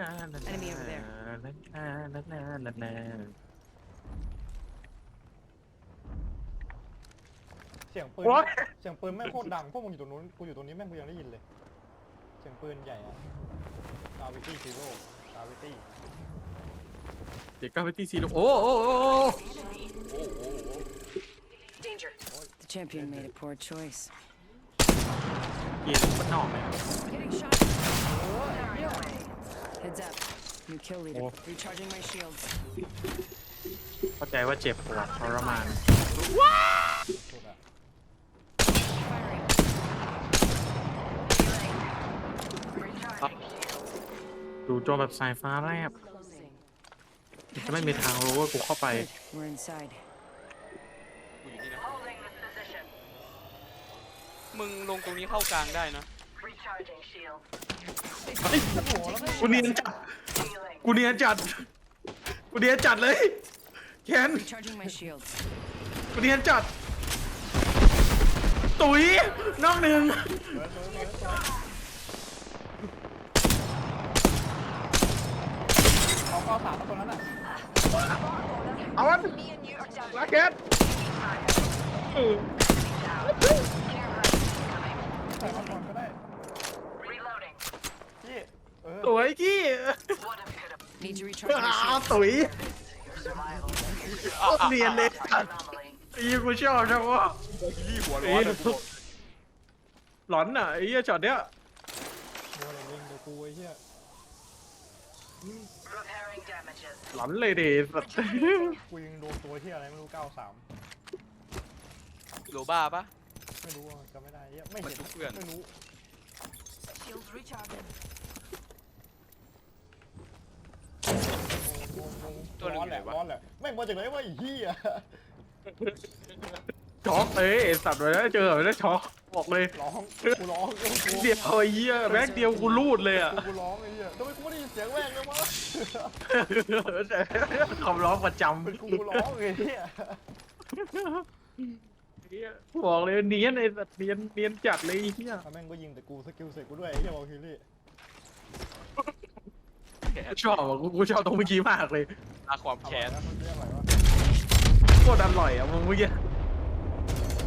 Enemy over there. เสียงปืนโอ๊ยเสียงปืนแม่งโคตรดัง พวกมึงอยู่ตรงนู้น กูอยู่ตรงนี้แม่งกูยังได้ยินเลย เสียงปืนใหญ่อะดาวิตี้ซีโร่ดาวิตี้ เด็กก้าวไปที่ซีโร่โอ้โอ้โอ้โอ้ Danger. The champion made a poor choice. เกมมันนอกเลย Getting shot. Heads up. New kill leader. Oh. Recharging my shields. เข้าใจว่าเจ็บปวดทรมานสุดอะ Firing. ดูโจมแบบสายฟ้าแลบ Closing. จะไม่มีทางรู้ว่ากูเข้าไป Good. We're inside. กูอยู่นี่นะมึงลงตรงนี้เข้ากลางได้นะ กูเนียนจัด Healing. กูเนียนจัด กูเนียนจัดเลย แคน Recharging my shields. กูเนียนจัด ตุ๋ยนอกหนึ่งเบิร์ดเบิร์ดเบิร์ดเบิร์ดเอาข้อสามมาตัวนั้นอะเอาวัน Me and you are down. ลาเก็ต ใส่มาก่อนก็ได้ Reloading. พี่เออสวยกี้ What a pit of Need to recharge อ้า my ว shields. ตุ๋ย survival. โคตรเนียนเลยจัด Anomaly. อีกูชอบชอบว่ารีบหัวร้เอ้อนยเลยกูบอกหลอนอะไอ้เหี้ยช็อตเนี้ยโดนอะไรยิงเดี๋ยวกูไอ้เหี้ย Repairing damages. หลอนเลยดิสัตว์กูยิงโดนตัวเหี้ยอะไรไม่รู้93โลบ้าปะ ไม่รู้อะจำไม่ได้เหี้ยไม่เห็นมันทุกเพื่อน ไม่รู้ Shields recharging. งงงง ตัวหนึ่งร้อนแหละอยู่ไหนวะ ร้อนแหละแม่งมาจากไหนวะไอ้เหี้ยช็อกเอ้ยไอ้สัตว์เลยนะเจอแบบนี้ช็อกบอกเลยร้องกูร้องกูกูเดียวไอ้เหี้ยแม็กเดียวกูรูดเลยอะกูร้องไอ้เหี้ยทำไมกูไม่ได้ยินเสียงแม่งเลยวะคำร้องประจเป็นกูร้องไอ้เหี้ยำบอกเลยเนียนไอ้สัตว์เนียนเนียนจัดเลยไอ้เหี้ยแล้วแม่งก็ยิงแต่กูสกิลเสร็จกูด้วยไอ้เหี้ยวอลคิ ลี่ชอบอะกูกูชอบตรงเมื่อกี้มากเลยอาความเอาแค้นไว้นะมันเรียกอะไรวะโคตรอร่อยอะมึงเมื่อกี้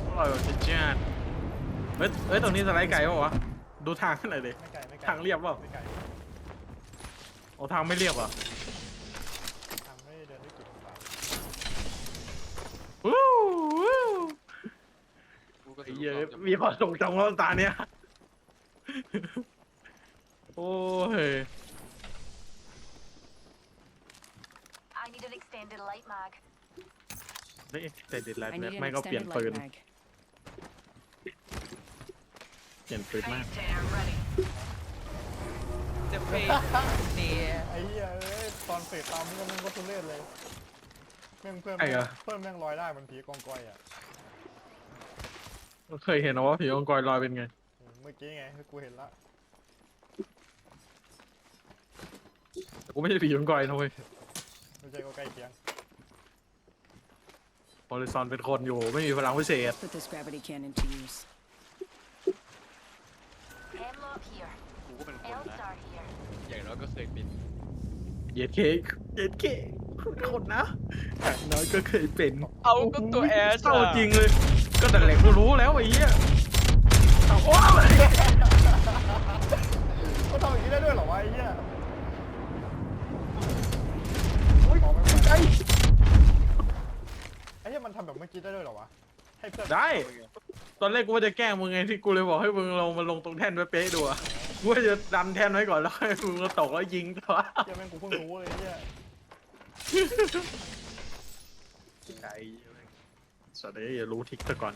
อร่อยแบบจัดๆเฮ้ยเฮ้ยตรงนี้สไลด์ไก่ป่าววะดูทางหน่อยดิไม่ไกลไม่ไกลทางเรียบเปล่าไม่ไกลโอ้ทางไม่เรียบอะทางไม่ได้เดินได้กี่องศาวู้วู้กูก็ไอ้ถือเหี้ยว่าจะมีความทรงจำว่าตาเนี้ยโอ้ย I need an extended light mag. นี่แต่เด็ดแล้ว I เนี่ย need ไม่ an ก็เปลี่ยน extended ปืน light mag. เปลี่ยนปืนมาก Phase tear ready. จะเฟยเนี่ยไอ้เหี้ยเอ้ยตอนเฟดตามนี่ก็แม่งก็ทุเรศเลยแม่งเพื่อนไอ้เหรอ เพื่อนแม่งลอยได้เหมันผีกองกอยอะเคยเห็นนะว่าผีองค์กรลอยเป็นไง เมื่อกี้ไงกูเห็นละแต่กูไม่ใช่ผีองค์กรนะเว้ย ไม่ใช่ก็ใกล้เคียงฮอริซอนเป็นคนอยู่ไม่มีพลังพิเศษ Put this gravity cannon to use. Hemlock here. กูก็เป็นคนนะ Elstar here. อย่างน้อยก็เคยเป็นเย็ดเค้กเย็ดเค้กคนนะอย่างน้อยก็เคยเป็นเอาก็ตัวแอสเศร้าจริงเลย ก็แต่แหละกูรู้แล้วไอ้เหี้ยเอาโอ้ยก็ทำอย่างนี้ได้ด้วยเหรอวะไอ้เหี้ย โอ้ย บอกไม่ไหว ใจ ไอ้เหี้ยมัน ทำแบบเมื่อกี้ได้ด้วยเหรอวะ ให้เพื่อนได้ ตอนแรกกูว่าจะแกล้งมึงไงที่กูเลยบอกให้มึงลงมาลงตรงแท่นไว้เป๊ะดูอะกูว่าจะดันแท่นไว้ก่อนแล้วให้มึงมาตกแล้วยิงแต่ว่าเหี้ยแม่งกูเพิ่งรู้เลยไอ้เหี้ยใจสัตว์เอ้ยอย่ารู้ทิกซะก่อน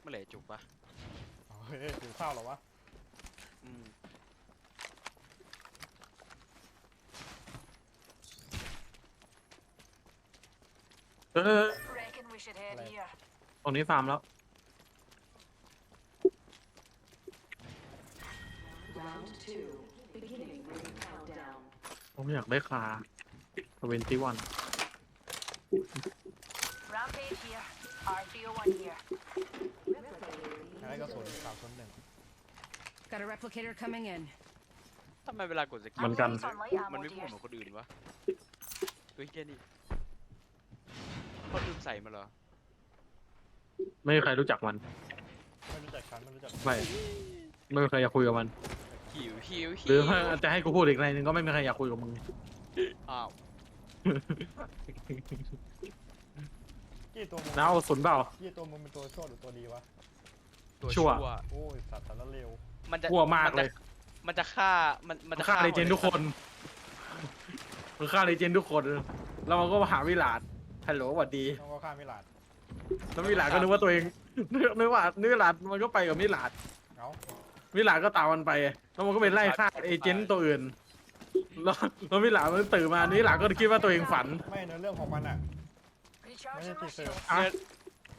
เมื่อไหร่จุกปะเฮ้ยหิวข้าวเหรอวะอืม เออ Reckon we should head Right. here. ตรงนี้ฟาร์มแล้ว Round two. Beginning ring countdown. ผมอยากได้คาทเวนตี้วัน Rampage here. RPO1 here. อะไรกระสุนสามคนหนึ่ง Got a replicator coming in. ทำไมเวลากดสกิลเหมือนกัน Lights on light มัน ammo, ไม่พูด dear. เหมือนคนอื่นวะตัวเฮียนี่ เขาลืมใส่มาเหรอ ไม่มีใครรู้จักมัน ไม่รู้จักฉันไม่รู้จักไม่ ไม่มีใครอยากคุยกับมัน หิวหิวหิหรือวถ้าจะให้กูพูดอีกในหนึ่งก็ไม่มีใครอยากคุยกับมึง อ้าวกี้ตัวมึงแล้วเอาสุนเปล่า กี้ตัวมึงเป็นตัวชั่วหรือตัวดีวะ ตัวชั่ชั่ววโอ้ยสัตว์สารเลวมันจะกลัวมากนจะเลย มันจะฆ่า มันมันมันจะฆ่าเลหมดเจนด์ทุกคนมันฆ่าเลเจนด์ทุกคน แล้วมันก็มาหาวิลาด ฮัลโหลสวัสดีน้องก็ฆ่ามิลาดแล้ววิลาดก็นึกว่าตัวเองนึกนึกว่านึกวิลาดมันก็ไปกับวิลาดเอ้าวิลาดก็ตามมันไป แล้วมันก็ไปไล่ฆ่าเอเจนต์ตัวอื่น แล้วแล้ววิลาดมันตื่นมาวิลาดก็คิดว่าตัวเองฝัน ไม่เนื้อเรื่องของมันอะ Recharging my Where is it, shield. อะ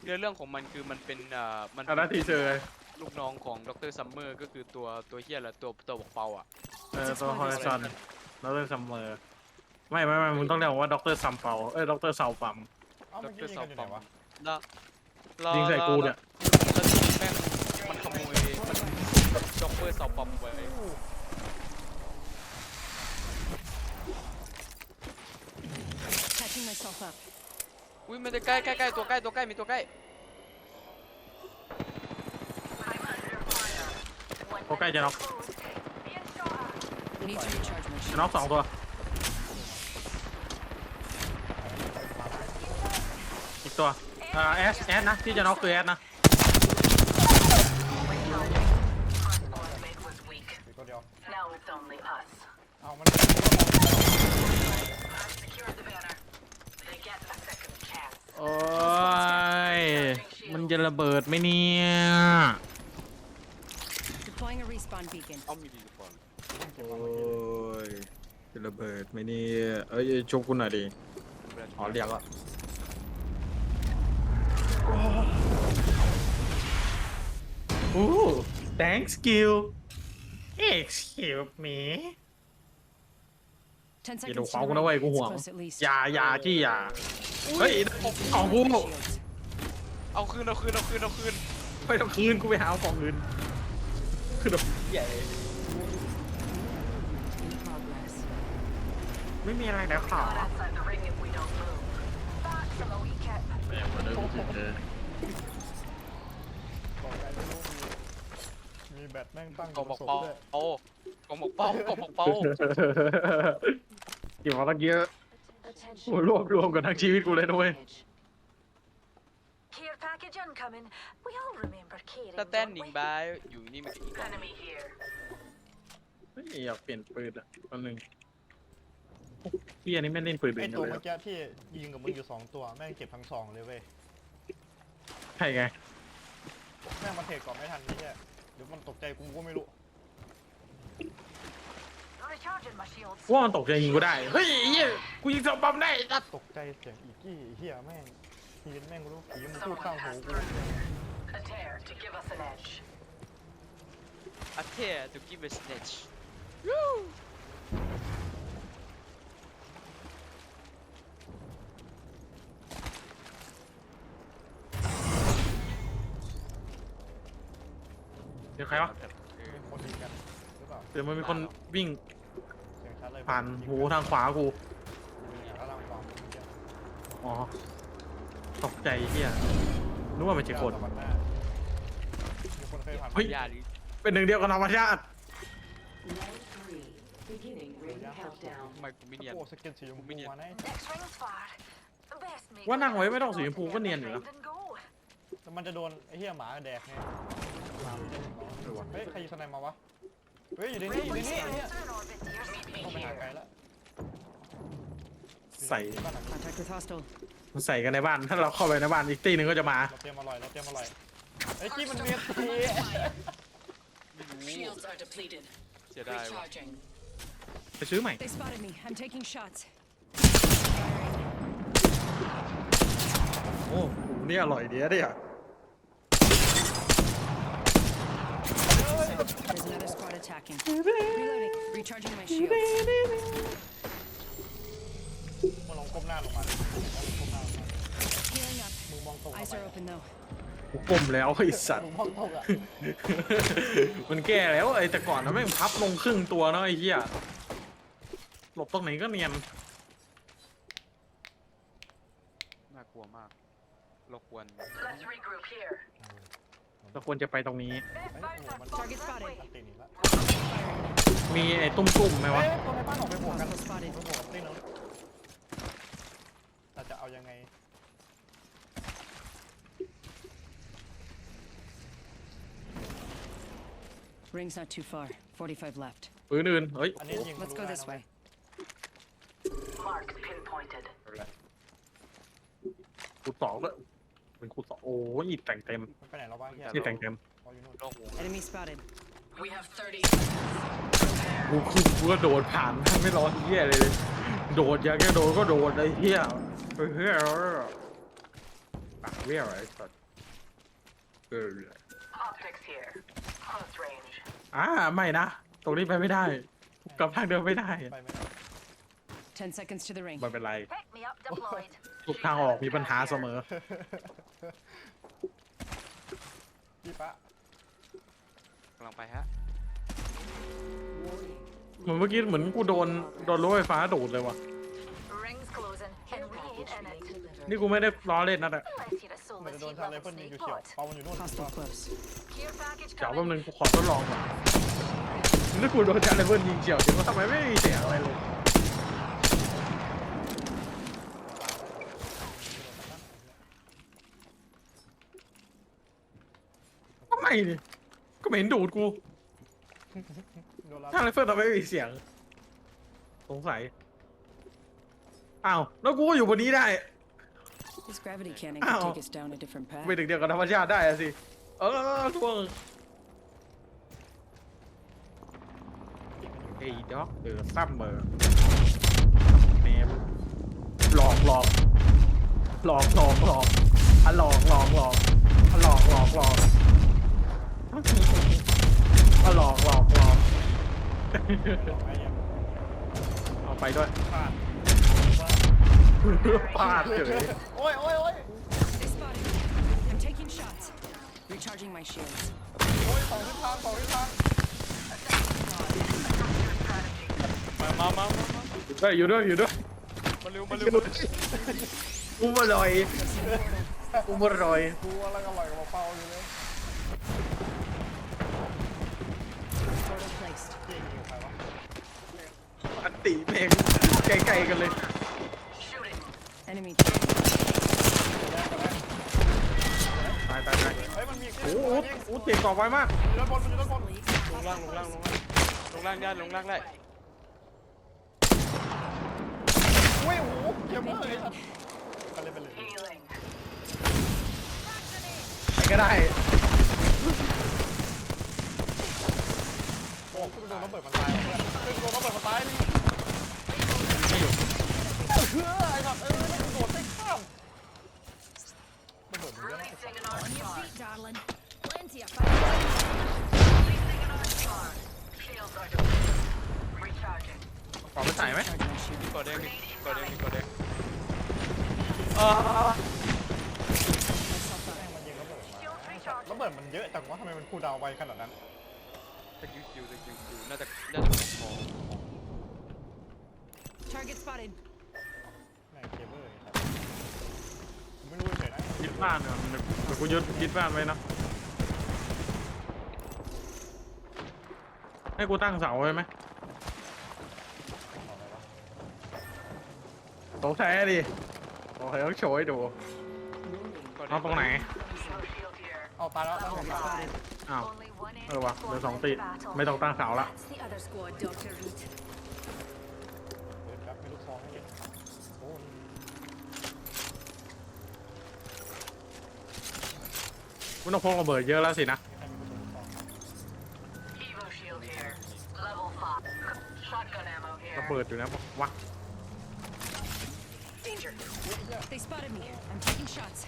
เนื้อเรื่องของมันคือมันเป็นเอ่อมันเอาละทีเซอร์เลยลูกน้องของดรซัมเมอร์ก็คือตัวตัวเฮียแหละตัวตัวบอกเปาอะ เออตัวฮอริซอนดรซัมเมอร์ ไม่ไม่ไม่มึงต้องเรียกว่าดรซัมเปาเอ้ยดรเซาปัมเอ้าเมื่อกี้ยิงกันอยู่ไหนวะแล้วแล้วยิงใส่กูเนี่ยแล้วทีนี้แม่งมันขโมยมันจ็อกเปอร์สอบปอมไว้ Catching myself up. อุ้ยมันจะใกล้ใกล้ใกล้ตัวใกล้ตัวใกล้มีตัวใกล้โอเคจะน็อก Being shot at. Need to recharge my จะ shield. น็อกสองตัวอีก ตัวอ่าแอสแอสนะที่จะน็อกคือแอสนะ Mid was weak. อีกตัวเดียว Now it's only us. เอามัน I've secured the banner. They get a second chance. โอ้ยมันจะระเบิดไหมเนี่ย Deploying a respawn beacon. เอามีดีก่อนโอ้ยจะระเบิดไหมเนี่ยเอ้ยชกกูหน่อยดิอ๋อเรียกละ โอ้ thanks you excuse me 10อย่าดู seconds ของ to กู the นะเว้ย right. กู It's ห่วง close at least. อย่าอย่าที่อย่าเฮ้ยของกู Shields. เอาคืนเอาคืนเอาคืนเอาคืนไม่ต้องคืนกูไปหาของอื่นคือแบบใหญ่ In progress. ไม่มีอะไรแล้วค่ะ แม่มาเดินกูเจอบอกไงไม่รู้มีมีแบตแม่งตั้งกองบอกศพเปาด้วยโอ้กองบอกเปากองบอกเปาเกี่ยวกับตะเกียบโอ้ยรวบรวมกันทั้งชีวิตกูเลยนะเว้ย Care package incoming. We all remember caring. ถ้าแต้น don't หนิง we? บายอยู่นี่มีกี่กล่อง Enemy here. เฮ้ยอยากเปลี่ยนปืนอะอันหนึ่ง พี่อันนี้ไม่เล่นปืนไออื่นกัตันวเลยเมื่อกี้ที่ยิงกับมึงอยู่สองตัวแม่งเก็บทั้งสองเลยเว้ยใช่ไง แม่งมันเทรดก่อนไม่ทันนี่แค่เดี๋ยวมันตกใจกูก็ไม่รู้ Recharging my shields. ว่ามันตกใจยิงกูได้ เฮ้ยไอ้เหี้ยกูยิงสองปั๊มได้ตัดตกใจเสียงอีกี้เฮียแม่งทีนแม่งกูรู้ผีมันพูดข้างหูกู A tear to give us an edge. อัเทีย to give a snitch เดี๋ยวใครวะมีคนยิงกันหรือเปล่าเดี๋ยวมันมีคนวิ่งเสียงชัดเลยผ่านหูทางขวากูเนี่ยแล้วทางขวาเมื่อกี้อ๋อ ตกใจเฮียนึกว่าไม่ใช่คนสวรรค์หน้ามีคนเคยผ่านเฮ้ย ยาดิเป็นหนึ่งเดียวกับธรรมชาติ Round three. Beginning ring countdown. ทำไมกูไม่เนียน โอ้สกินสีชมพูมาแน่ Next ring's far. Best make ว่านั่งไว้ the ไม่ต้องสีชมพู best ก็เนียนอยู่นะ and go. แต่มันจะโดนไอ้เหี้ยหมาแดกไงหมามันจะ เห็นเราเฮ้ยใครยิงสไนมาวะ เฮ้ยอยู่ในนี่อยู่ในนี่ไอ้เหี้ย Soon orbit here. Meet me ต้องไปหาไกล here. แล้วใส่บ้านหลัง Contact with hostile. มันใส่กันในบ้าน ถ้าเราเข้าไปในบ้านอีกตีหนึ่งก็จะมา เราเตรียมอร่อยเราเตรียมอร่อยไอ้กี้มันเมียตีไม่รู้ Shields are depleted. เสียดายว่ะ Recharging. ไปซื้อใหม่ They spotted me. I'm taking shots. โอ้โหนี่อร่อยดีอะเนี่ย There's another squad attacking. Reloading. Recharging my shields. มึงลองก้มหน้าลงมาดิก้มหน้าลงมา Healing up. มึงมองตรงลง Eyes ไป are open though. กูกลมแล้วไอ้สัตหว์ลุมห้องตกอะมันแก้แล้วไอ้แต่ก่อนนะแม่งพับลงครึ่งตัวเนาะไอ้เหี้ยหลบตรงไหนก็เนียนน่ากลัวมาก เราควร Let's regroup here. เราควรจะไปตรงนี้เฮ้ยโอ้โหมัน Target spotted. มันตีนอีกแล้วมีไอ้ตุ้มๆไหมวะเฮ้ยตัวในบ้านออกไปบวกกัน Hostile spotted. ไปบวกกับตีนแล้วแต่จะเอายังไง Ring's not too far. 45 left. ปืนอื่นเฮ้ยอันนี้ยิง Let's go this way. Mark pinpointed. คูสองด้วย เป็นคูสองโอ้ยอีกแต่งเต็มมันไปไหนแล้วบ้างเฮียที่แต่งเต็มเอาอยู่นู่นโลกวง Enemy spotted. We have 30 กูคือกูก็โดดผ่านไม่รอเหี้ยเลยเลย โดดอยากจะโดดก็โดดไอ้เหี้ยเฮ้ยเฮ้ยปากเรียวไอ้สัสเออ optics here. Close range. อ่าไม่นะ ตรงนี้ไปไม่ได้กลับทางเดิมไม่ได้ ไปไม่ได้ 10 seconds to the ring. ไม่เป็นไร Pick me up deployed. ทุกทางออกมีปัญหาเสมอ พี่ปะกำลังไปฮะ เหมือนเมื่อกี้เหมือนกูโดนโดนรถไฟฟ้าดูดเลยว่ะ Rings closing. And we ain't in it. นี่กูไม่ได้ล้อเล่นนะแต่ Unless you're a มันจะ soulless โดน heat ทางไร level เฟิลยิง snake อยู่เฉียว bot. เปามันอยู่นู่น Hostile close. Care package เดี๋ยวแป๊บ coming. นึงกูขอทดลองก่อนนี่กูโดนจานเลเวลยิงเฉียวจริงว่าทำไมไม่มีเสียงอะไรเลย ทำไมนี่ก็ไม่เห็นดูดกูโดนแล้วทางไรเฟิลทำไมไม่มีเสียง สงสัย อ้าว แล้วกูก็อยู่บนนี้ได้ This gravity cannon Ow. could take us down a different path. ไปถึงเดียวกับธรรมชาติได้อะสิ เออทวงเฮ้ยด็อกเออซัมเมอร์เนมหลอกหลอกหลอกหลอกหลอกอะหลอกหลอกหลอกอะหลอกหลอกหลอก อะหลอกหลอกหลอกไอ้เหี้ยเอาไปด้วยพลาดพลาดเฉย โอ้ยโอ้ยโอ้ย They spotted me. I'm taking shots. Recharging my shields. โอ้ยสองทิศทางสองทิศทางมามามามามาเฮ้ยอยู่ด้วยอยู่ด้วยมาเร็วมาเร็วกูมาลอยกูมาลอยกูอะไรอร่อยกว่าเปาอยู่เลย Portal placed. เก่ง อยู่ใครวะอันติเพลงไกลๆกันเลย Enemy. ตายตายตายเฮ้ยมันมีโอ้โหโอ้โหเจ็บต่อไปมากอยู่ด้านบนมันอยู่ด้านบนลงล่างลงล่างลงล่างลงล่างได้ลงล่างได้อุ้ยโอ้โหเจ็บมากเลยสัตว์ไปเลยไปเลย Healing. ไปก็ได้ โอ้กูโดนระเบิดมันตายเพื่อนโดนระเบิดมันตายนี่ไม่อยู่เฮ้ยไอ้สัตว์เอ้ยไม่งโดดไม่ข้ามระเบิดมันเยอะมาก Releasing an arc star. darling. Plenty of Releasing an arc star. Shields are depleted. Recharging. ขอไปใส่ไหมกดเด้งดิกดเด้งดิกดเด้งอ่า Myself up. มันยิงระเบิดมาระเบิดมันเยอะจังวะทำไมมันคูลดาวน์ไวขนาดนั้น สกิลคิวน่าจะน่าจะของของ Target spotted. แม่งเคเบิลเลยครับผมไม่รู้เฉยๆนะยึดบ้านเนี่ยเดี๋ยวกูยึดยึดบ้านไว้นะ ให้กูตั้งเสาไว้ไหมตกแท้ดิโอเคต้องโชว์ให้ดูกดเอาตรงไหน Evo shield here. เอาตายแล้วตั้ง Target ตาย spotted. อ้าว Only one เออวะ enemy เหลือ squad สอง left ตี in battle. ไม่ต้องตั้งเสาละ That's the other squad, Dr. Reed. เดินครับไม่ลูกซองให้เล่นโอ้ย กูต้องพกระเบิดเยอะแล้วสินะให้มีประตูลูกซอง Evo shield here. Level 5. Shotgun ammo ระ here. เบิดอยู่นะวะ Danger. They spotted me. I'm taking shots.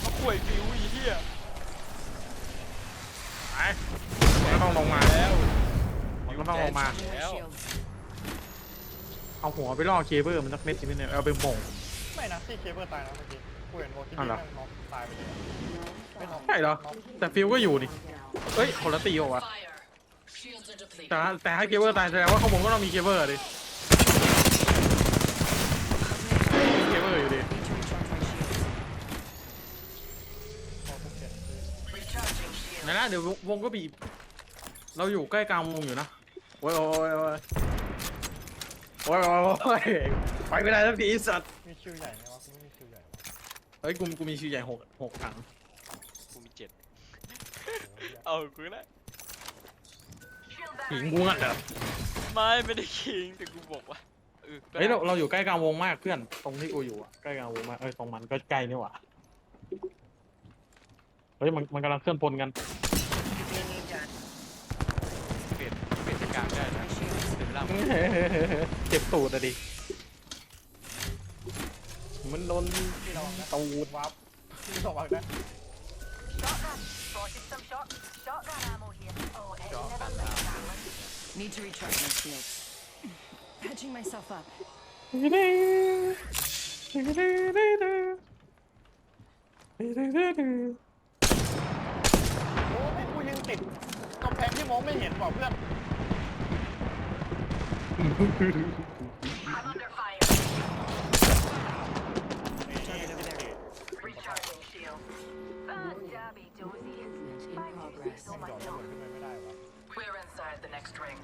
เขาป่วยฟิวอีเหี้ยไปมันก็ต้องลงมา แล้วมันก็ต้องลงมา Recharging my Hell. shields. เอาหัวไปล่อเคเบิลมันสักเม็ดสิไม่เนี่ยเอาไปหม่งไม่นะที่เคเบิลตายนะเมื่อกี้ กูเห็นวกี้อ้าวเหรอ แม่งน็อกตายไปเลยไม่น็อกใช่เหรอ แต่ฟิวก็อยู่นี่ เอ้ยคนละตีเหรอวะ Fire. Shields are depleted. แต่แต่ถ้าเกเวอร์ตายแสดงว่าข้างบนก็ต้องมีเกเวอร์ดิมีเกเวอร์อยู่ดิ Need to recharge my shields. พอทุกเจ็ด Recharging shield. นะนะเดี๋ยววงก็บีบเราอยู่ใกล้กลางวงอยู่นะโอ้ยโอ้ยโอ้ยโอ้ยโอ้ยโอ้ยไปไม่ได้สักทีไอ้สัตว์มีคิวใหญ่ไหม เฮ้ยกูกูมีชื่อใหญ่หกหกถังกูมีเจ็ดโอ้ยเอากูก็ได้ Shield หิง battery. กูงัดเหรอไม่ไม่ได้คิงแต่กูบอกว่าเออก็เฮ้ยเราได้เราอยู่ใกล้กลางวงมากเพื่อนตรงที่กูอยู่อะใกล้กลางวงมากเอ้ยตรงมันก็ใกล้นี่หว่าเฮ้ยมันมันกำลังเคลื่อนพลกันเปลี่ยนเปลี่ยนกลางได้นะ My shields. เดี๋ยวเวลาเจ็บตูดอะดิ มันโดนพี่ระวังนะตูดวับพี่ระวังนะ Shotgun. Spotted some shot. Shotgun ammo here. Oh, it Shotgun never lets down. Need to recharge my shields. Patching myself up. โอ้ยกูยิงติดกำแพงที่มองไม่เห็นว่ะเพื่อน ม่ง my หยอดระ belt. เบิดขึ้นไปไม่ได้วะ We're inside the next ring.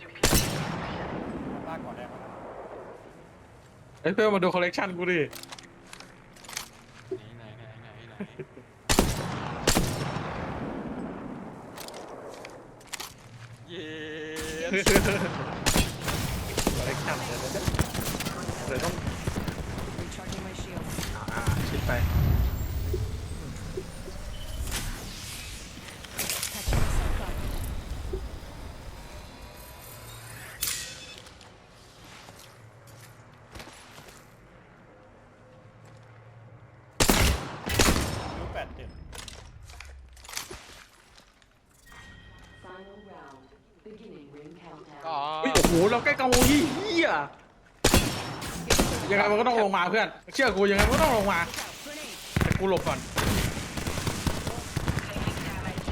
Superior. ลากก่อนได้ปะเฮ้ยเพื่อนมาดูคอลเลกชันกูดิ ไหนไหนไหนไหนเย้คอลเลกชันเดี๋ยวเดี๋ยวเดี๋ยวต้อง Recharging my shields. อ่าชิดไป Patching myself up. ยูแปดเจ็ด Final round. Beginning ring countdown. ก็ เฮ้ยโอ้โหเราใกล้กลางวงยี่เฮียยั งไงมันก็ต้องลงมาเพื่อน เชื่อกูยังไงมันก็ต้องลงมา Look out. Grenade. แต่กูหลบก่อน Taking damage.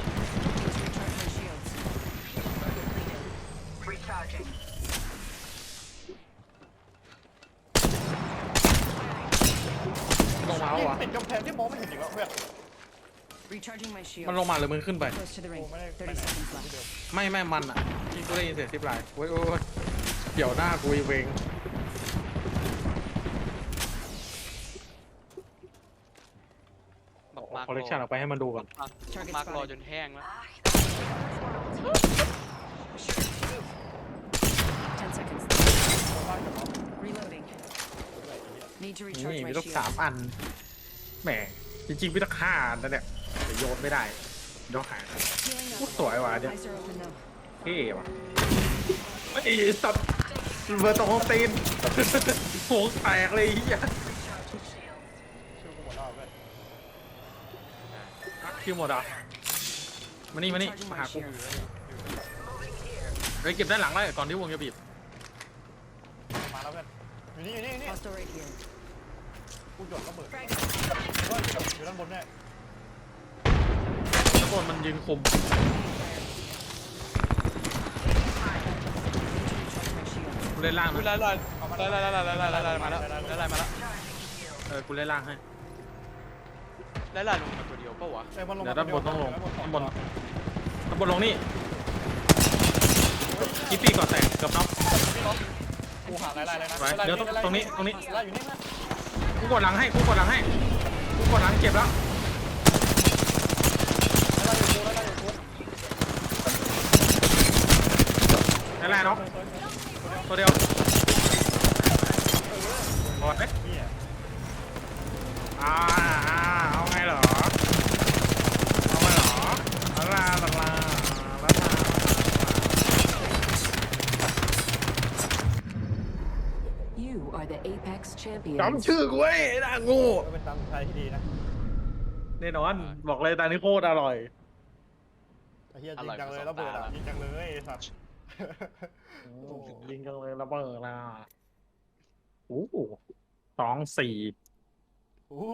Need to recharge my shields. Recharging. ลงมายิงวะ ติดกำแพงที่มองไม่เห็นอีกแล้วเพื่อน Recharging my มัน shields. ลงมาหรือมึงขึ้นไป Close to the กู ring. ไม่ได้ไป30ไหน seconds ที่ left. เดิมไม่ไม่มันอะที่กูได้ยินเสียงซิปไลน์โอ้ยโอ้ยเดี๋ยวหน้ากูอีเวง บอกมาก คอลเลกชันออกไปให้มันดูก่อนมากรอจนแห้งแล้ว10 seconds. ลากจากน็อก Reloading. Need to นี่ recharge มี my ต้อง shields. สามอัน แหม จริงๆไม่ต้องห้าอันนะเนี่ยแต่โยนไม่ได้เดี๋ยวหาย Healing up. พูดสวยว่ะเนี่ย Eyes are open though. เท่ว่ะไอ้ยสัตว์เบอร์ตรงตีนโหงแตกเลยไอ้เฮีย คิวหมดอะมานี่มานี่มาหากูเฮ้ยเก็บด้านหลังได้ก่อนที่วงจะบีบมาแล้วเพื่อนอยู่นี่อยู่นี่นี่กูหยดก็เบิดเฮ้อยู่ด้านบนเนี่ยทุกคนมันยิงคมกูเล่นล่างนะไล่ไล่ไล่ไล่ไล่ไล่ไล่มาแล้วไล่ไล่มาแล้วเออกูเล่นล่างให้ ไล่ไล่ลงมาตัวเดียวปะวะเอ้ยมันลงเดี๋ยวด้านบนต้องลงด้านบนด้าด้านบนลงนี่กิปปี้ก่อนแตกเกือบน็อกกูหาไล่ๆเลยนะไว้เดี๋ยวตรงตรงนี้ตรงนี้ไล่อยู่นี่นะกูกดหลังให้กูกดหลังให้กูกดหลังเจ็บแล้วไล่อยู่กูไล่อยู่กูไล่ๆน็อกตัวเดียวพอไหม เนี่ย อ่าอ่าเอาไงเหรอ เอาไงเหรอเอาลาลาลาลาลาลา You are the Apex champions. จำชื่อกูไว้ไอ้หน้าโงูก็เป็นตามสุดท้ายที่ดีนะแน่นอน บอกเลยตานี้โคตรอร่อย ไอ้เฮียยิงจังเลยระเบิดอะยิงจังเลยไอ้สัตว์ยิงกันเลยระเบิดนะโอ้โหสองสี่ อู้